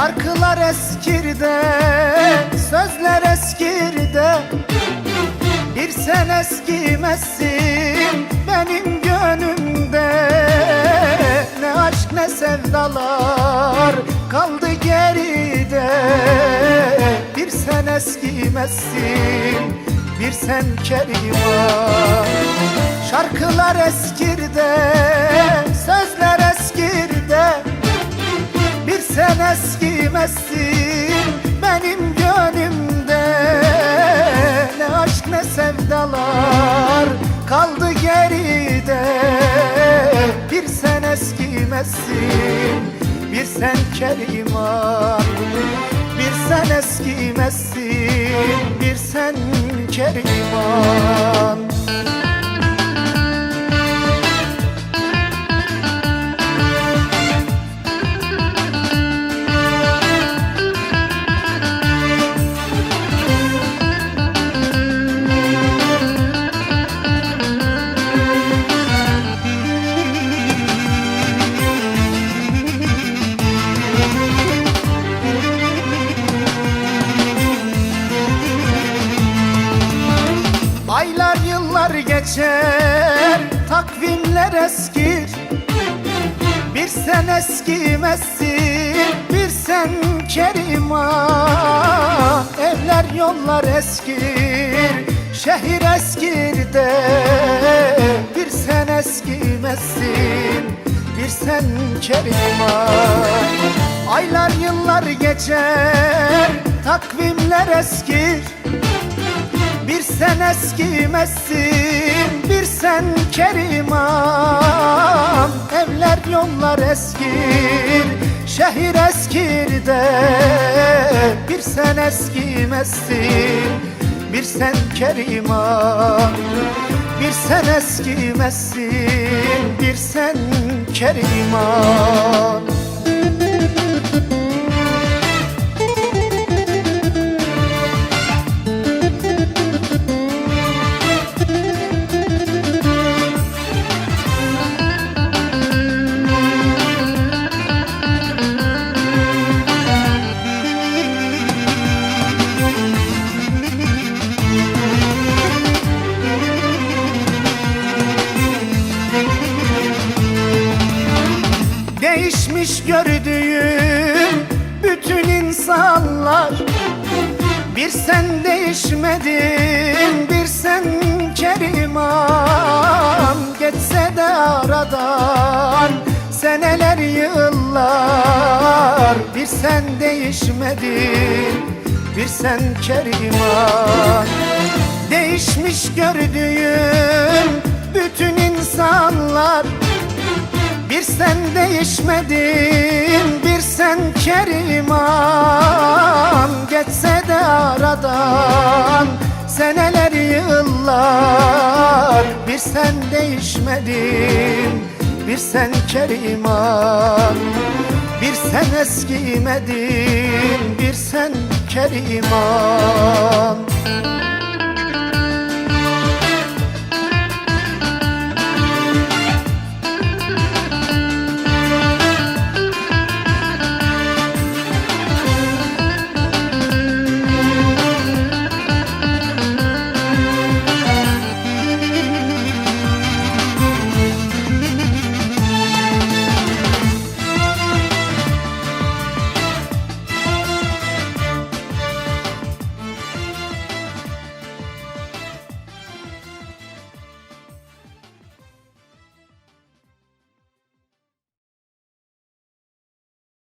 Şarkılar eskirde, sözler eskirde Bir sen eskimezsin benim gönlümde. Ne aşk ne sevdalar kaldı geride. Bir sen eskimezsin, bir sen keriman Şarkılar eskirde, sözler sen eskimezsin benim gönlümde. Ne aşk ne sevdalar kaldı geride. Bir sen eskimezsin bir sen keriman Bir sen eskimezsin bir sen keriman yıllar geçer Takvimler eskir. Bir sen eskimezsin Bir sen keriman Evler yollar eskir Şehir eskir de. Bir sen eskimezsin Bir sen keriman Aylar yıllar geçer Takvimler eskir bir sen eskimezsin, bir sen keriman Evler yollar eskir, şehir eskir de Bir sen eskimezsin, bir sen keriman Bir sen eskimezsin, bir sen keriman Değişmiş gördüğüm bütün insanlar. Bir sen değişmedin, bir sen keriman Geçse de aradan seneler yıllar. Bir sen değişmedin, bir sen keriman Değişmiş gördüğüm sen değişmedin, bir sen keriman Geçse de aradan seneler yıllar. Bir sen değişmedin, bir sen keriman. Bir sen eskimedin, bir sen keriman